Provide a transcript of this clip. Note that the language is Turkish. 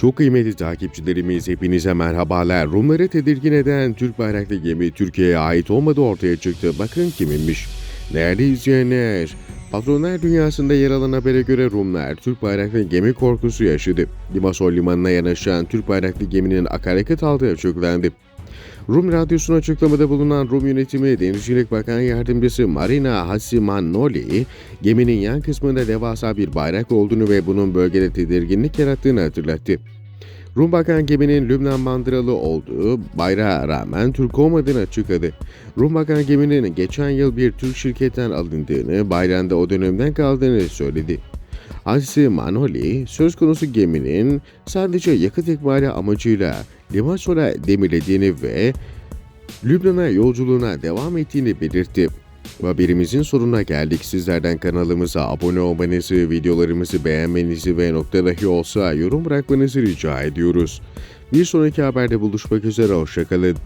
Çok kıymetli takipçilerimiz hepinize merhabalar. Rumları tedirgin eden Türk bayraklı gemi Türkiye'ye ait olmadığı ortaya çıktı. Bakın kiminmiş. Değerli izleyenler, patronlar dünyasında yer alan habere göre Rumlar Türk bayraklı gemi korkusu yaşadı. Limasol limanına yanaşan Türk bayraklı geminin akaryakıt aldığı açıklandı. Rum Radyosu'na açıklamada bulunan Rum yönetimi Denizcilik Bakan Yardımcısı Marina Hassimanoli, geminin yan kısmında devasa bir bayrak olduğunu ve bunun bölgede tedirginlik yarattığını hatırlattı. Rum Bakan geminin Lübnan bandıralı olduğu bayrağa rağmen Türk olmadığını açıkladı. Rum Bakan geminin geçen yıl bir Türk şirketten alındığını, bayrağında o dönemden kaldığını söyledi. Hassi Manoli, söz konusu geminin sadece yakıt ikmali amacıyla Limassol'a demirlediğini ve Lübnan'a yolculuğuna devam ettiğini belirtti. Haberimizin sonuna geldik. Sizlerden kanalımıza abone olmanızı, videolarımızı beğenmenizi ve nokta dahi olsa yorum bırakmanızı rica ediyoruz. Bir sonraki haberde buluşmak üzere, hoşçakalın.